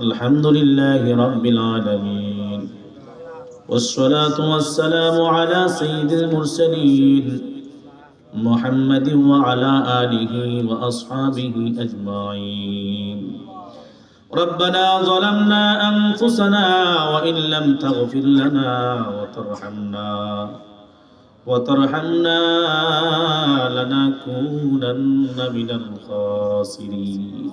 الحمد لله رب العالمين. والصلاة والسلام على سيد المرسلين محمد وعلى آله وأصحابه أجمعين. ربنا ظلمنا أنفسنا وإن لم تغفر لنا وترحمنا وترحمنا لنكونن من الخاسرين.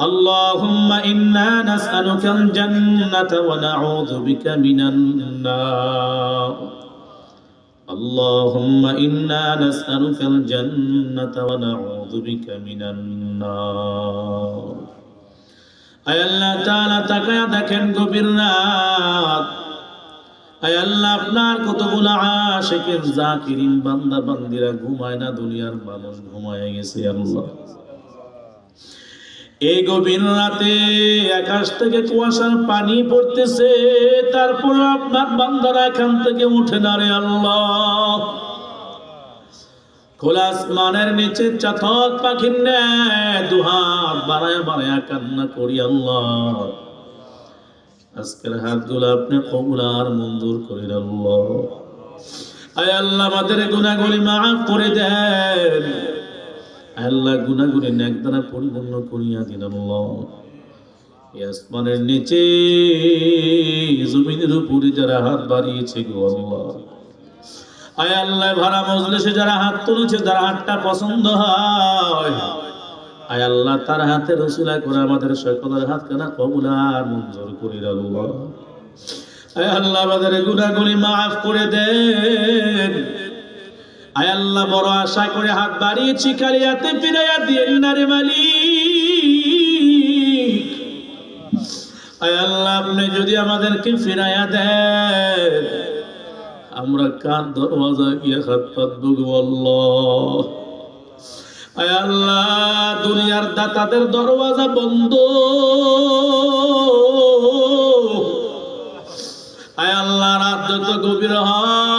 اللهم إنا نسألك الجنة ونعوذ بك من النار اللهم إنا نسألك الجنة ونعوذ بك من النار আয় আল্লাহ তাআলা তাকায়া দেখেন গভীর রাত আয় আল্লাহ আপনার কতগুলো আশিকের জাকিরিন বান্দা বান্দিরা ঘুমায় না দুনিয়ার মানুষ ঘুমায় গেছে আল্লাহ এই গভীর রাতে আকাশ থেকে কুয়াশার পানি পড়তেছে, তারপর আপনার বান্দারা এখান থেকে উঠে রে আল্লাহ। খোলা আসমানের নিচে চাতক পাখির ন্যায় দুহাত বাড়ায় বাড়ায় কান্না করি আল্লাহ। আজকের হাতগুলো আপনি কবুল আর মঞ্জুর করে আল্লাহ। আয় আল্লাহ, আমাদের গুনাহগুলি মাফ করে দেন। আল্লাহ গুনাহগুলি নেক দ্বারা পরিপূর্ণ করিয়া দিন আল্লাহ। আসমানের নিচে, জমিনের উপরে যারা হাত বাড়িয়েছে গো আল্লাহ। আয় আল্লাহ, ভাড়া মজলিসে যারা হাত তুলেছে, যারা হাতটা পছন্দ হয়। আয় আল্লাহ, তার হাতে রসুলা করে আমাদের সকলের হাত কেনা কবুল আর মঞ্জুর করিল আল্লাহ। আয় আল্লাহ, আমাদের গুনাহগুলি মাফ করে দেন। আয় আল্লাহ, বড় আশা করে হাত বাড়িয়েছি কালিয়াতে ফিরাইয়া দিয়ে নারে মালিক। আয় আল্লাহ, আপনি যদি আমাদেরকে ফিরাইয়া দেন, আমরা কার দরওয়াজা হাত আয় আল্লাহ, দুনিয়ার দাতাদের দরওয়াজা বন্ধ। আয় আল্লাহ, রাত যত গভীর হয়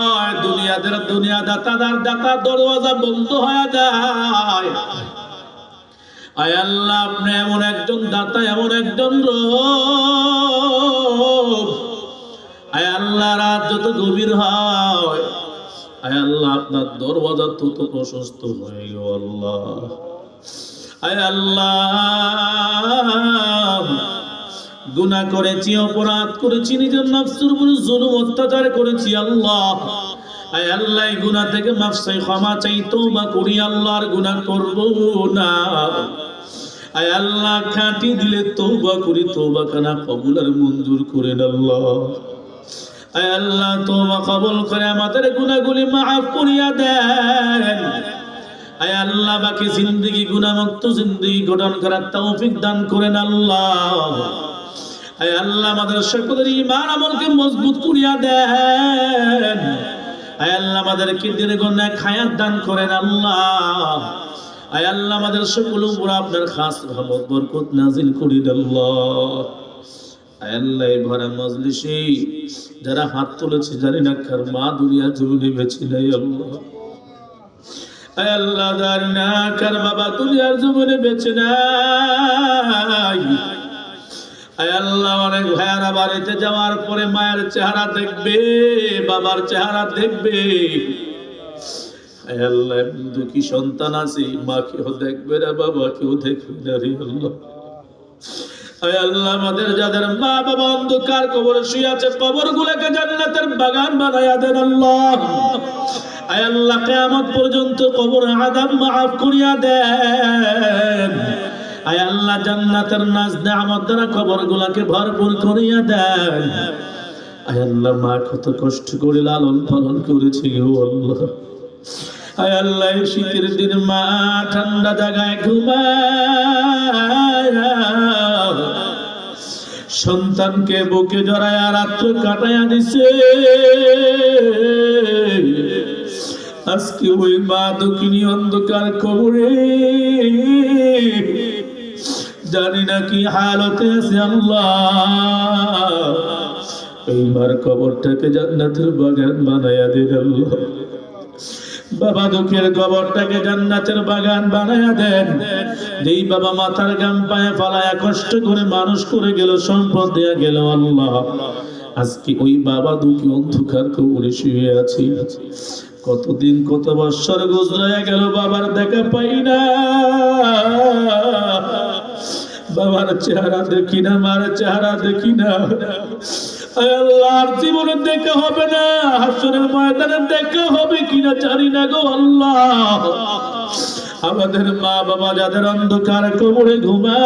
দুনিয়াদের দুনিয়া দাতাদার দাতা দরওয়াজা বন্ধ হয়ে যায়। আয় আল্লাহ, আপনি এমন একজন দাতা, এমন একজন রব। আয় আল্লাহ, রাত যত গভীর হয়, আয় আল্লাহ, আপনার দরওয়াজা তত প্রশস্ত হয়ে গেল আল্লাহ। আয় আল্লাহ করেছি, অপরাধ করেছি, নিজের নফসের জুলুম, অত্যাচার করেছি, আল্লাহ। আয় আল্লাহ গুনাহ থেকে মাফ চাই, ক্ষমা চাই, তওবা করি, আল্লাহর গুনাহ করব না। আয় আল্লাহ, খাঁটি দিলে তওবা করি তওবা কানা কবুল আর মঞ্জুর করেন আল্লাহ। আয় আল্লাহ, তওবা কবুল করে আমাদের গুনাহগুলি মাফ করিয়া দেন। আয় আল্লাহ, বাকি জিন্দগি, গুনাহমুক্ত জিন্দগি গঠন করার তৌফিক দান করেন আল্লাহ। আয় আল্লাহ, আমাদের সকলের ঈমান আমলকে মজবুত করিয়া দেন। আমাদেরকে দীর্ঘনায় খায়াত দান করেন আল্লাহ। আয় আল্লাহ, আমাদের সকল উপর আপনার খাস রহমত, বরকত নাজিল করিন আল্লাহ। আয় আল্লাহ ভরা মজলিসে যারা হাত তুলেছে, জানি না কার মা দুনিয়া জমিনে বেছে নেই আল্লাহ। আয় আল্লাহ, জানি না কার বাবা দুনিয়ার জমিনে বেছে নাই। আল্লাহ অনেক যাওয়ার পরে মায়ের চেহারা দেখবে, বাবার চেহারা দেখবে। দুঃখী সন্তান আছে মাকেও দেখবে না বাবাকেও দেখবে আল্লাহ। আমাদের যাদের মা বাবা অন্ধকার কবরে শুয়ে আছে কবর গুলোকে জান্নাতের বাগান বানায়া দেন আল্লাহ। আল্লাহ পর্যন্ত কবর আদাম মাফ করিয়া দেন। আয় আল্লাহ জান্নাতের নাজ নেয়ামত দ্বারা কবর গুলাকে ভরপুর করিয়া দেন। আয় আল্লাহ, মা কত কষ্ট করে লালন পালন করেছে গো আল্লাহ। আয় আল্লাহ শীতের দিন মা ঠান্ডা জায়গায় ঘুমায়। সন্তানকে বুকে জড়ায়া রাত্র কাটায়া দিছে। আজকে ওই মা দক্ষিণী অন্ধকার কবরে জানি না কি হালতে আছে আল্লাহ। এইবার কবরটাকে জান্নাতের বাগান বানায়া দিন আল্লাহ বাবা দুঃখের কবরটাকে জান্নাতের বাগান বানায়া দেন। যেই বাবা মাথার গাম পায়ে ফালায়া কষ্ট করে মানুষ করে গেল, সম্পদ দেয়া গেল আল্লাহ। আজকে ওই বাবা দুঃখী অন্ধকার কবরে শুয়ে আছি। কতদিন, কত বৎসর গুজরায়া গেল, বাবার দেখা পাই না। বাবার চেহারা দেখি না, মার চেহারা দেখি না। হবে না হবে না গো আল্লাহ। আমাদের মা বাবা যাদের অন্ধকার কবরে ঘুমা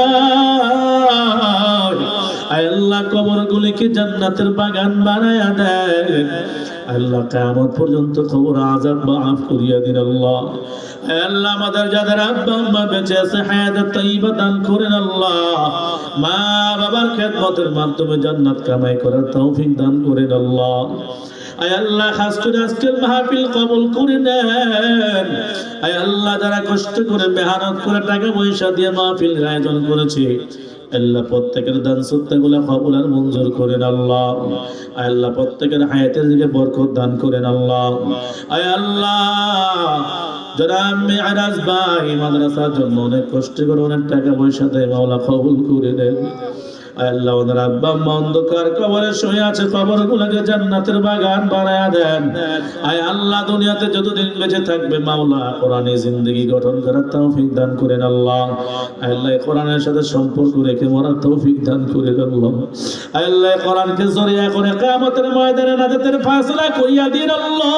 আল্লাহ কবর গুলিকে জান্নাতের বাগান বানায় দেয় আল্লাহ কেমন পর্যন্ত কবর আজাব মাফ করিয়া দিন আল্লাহ। আল্লাহ আমাদের যাদের আব্বা আম্মা বেঁচে আছে হায়াত তাইবা দান করেন আল্লাহ। মা বাবার খেদমতের মাধ্যমে জান্নাত কামাই করার তৌফিক দান করেন আল্লাহ। আয় করে যারা কষ্ট করে, মেহনত করে টাকা পয়সা দিয়ে মাহফিল আয়োজন করেছে, আল্লাহ প্রত্যেকের দান সত্যাগুলো কবুল আর মঞ্জুর করেন আল্লাহ। আয় আল্লাহ প্রত্যেকের হায়াতের দিকে বরকত দান করেন আল্লাহ। আয় আল্লাহ মাদ্রাসার জন্য অনেক অনেক টাকা মাওলা করে শুয়ে আছে দেন। আল্লাহ, দুনিয়াতে যতদিন বেঁচে থাকবে মাওলা, কোরআনে জিন্দগি গঠন করার তৌফিক দান করেন আল্লাহ। আল্লাহ কোরআনের সাথে সম্পর্ক রেখে মরার তৌফিক দান করে আল্লাহ। আল্লাহ কোরআনকে জরিয়া করে কিয়ামতের ময়দানে নাজাতের ফায়সালা করিয়া দিন আল্লাহ।